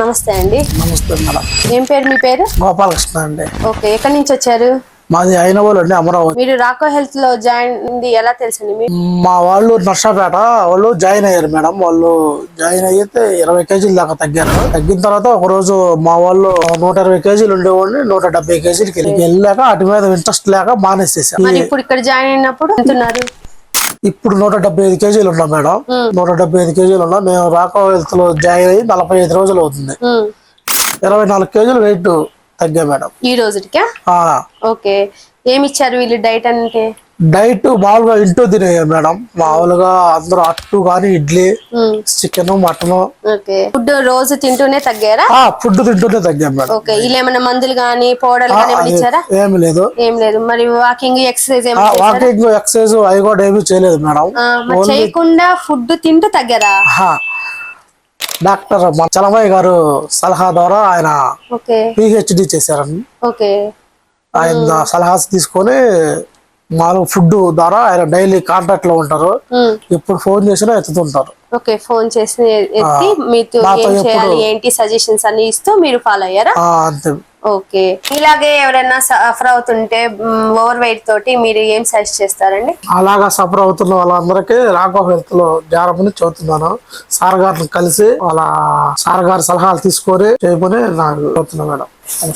నమస్తే అండి. నమస్తే మేడం. ఏం పేరు మీ పేరు? గోపాలకృష్ణ అండి. ఓకే ఎక్కడి నుంచి వచ్చారు? మాది అయినవాళ్ళు అండి అమరావతి. మీరు రాకో హెల్త్లో జాయిన్ ఎలా తెలుసండి మా వాళ్ళు నర్సాపేట వాళ్ళు జాయిన్ అయ్యారు మేడం. వాళ్ళు జాయిన్ అయితే ఇరవై కేజీల దాకా తగ్గారు. తగ్గిన తర్వాత ఒక రోజు మా వాళ్ళు నూట ఇరవై కేజీలు ఉండేవాడిని నూట డెబ్బై కేజీలకి వెళ్ళి వెళ్ళాక అటు మీద ఇంట్రెస్ట్ లేక మానేసేసా మరి ఇప్పుడు ఇక్కడ జాయిన్ అయినప్పుడు ఇప్పుడు నూట డెబ్బై ఐదు కేజీలు ఉన్నాం మేడం. నూట డెబ్బై ఐదు కేజీలు ఉన్నాం మేము రాకో హెల్త్లో జాయిన్ అయ్యి నలభై ఐదు రోజులు అవుతుంది. ఇరవై నాలుగు కేజీలు వెయిట్ తగ్గా మేడం. ఈ రోజుటికా? ఆ, ఓకే. ఏమి ఇచ్చారు వీళ్ళు డైట్ అంటే? డైట్ మామూలుగా ఇంటూ తినేయ మేడం. మామూలుగా అందరూ అట్టు కానీ ఇడ్లీ. Chicken mutton. ఫుడ్ రోజు తింటూనే తగ్గారా? ఫుడ్ తింటూనే తగ్గాం మేడం. ఓకే. వీళ్ళు ఏమైనా మందులు కానీ పౌడర్లు ఇచ్చారా? ఏమి లేదు. ఏం లేదు. మరి వాకింగ్ ఎక్సర్సైజ్? వాకింగ్ ఎక్సర్సైజ్ అవి కూడా ఏమీ చేయలేదు మేడం. చేయకుండా ఫుడ్ తింటూ తగ్గారా. డాక్టర్ చలమయ్య గారు సలహా ద్వారా ఆయన ఓకే. పిహెచ్డి చేశారండి ఓకే. ఆయన సలహా తీసుకొని మామూలు ఫుడ్ ద్వారా ఆయన డైలీ కాంటాక్ట్లో ఉంటారు. ఎప్పుడు ఫోన్ చేసినా ఎత్తుతుంటారు. ఓకే ఫోన్ చేసి ఎత్తి మీతో ఏం చేయాలి ఏంటి సజెషన్స్ అన్ని ఇస్తూ మీరు ఫాలో అయ్యారా? అంతే. ఓకే. ఇలాగే ఎవరైనా సఫర్ అవుతుంటే ఓవర్ వెయిట్ తోటి మీరు ఏం సజెస్ట్ చేస్తారండి? అలాగా సఫర్ అవుతున్న వాళ్ళందరికీ రాకో హెల్త్లో జారమని చెబుతున్నాను సార్ గారిని కలిసి వాళ్ళ సార్ గారి సలహాలు తీసుకొని చేయమని నాకు చెబుతున్నా మేడం.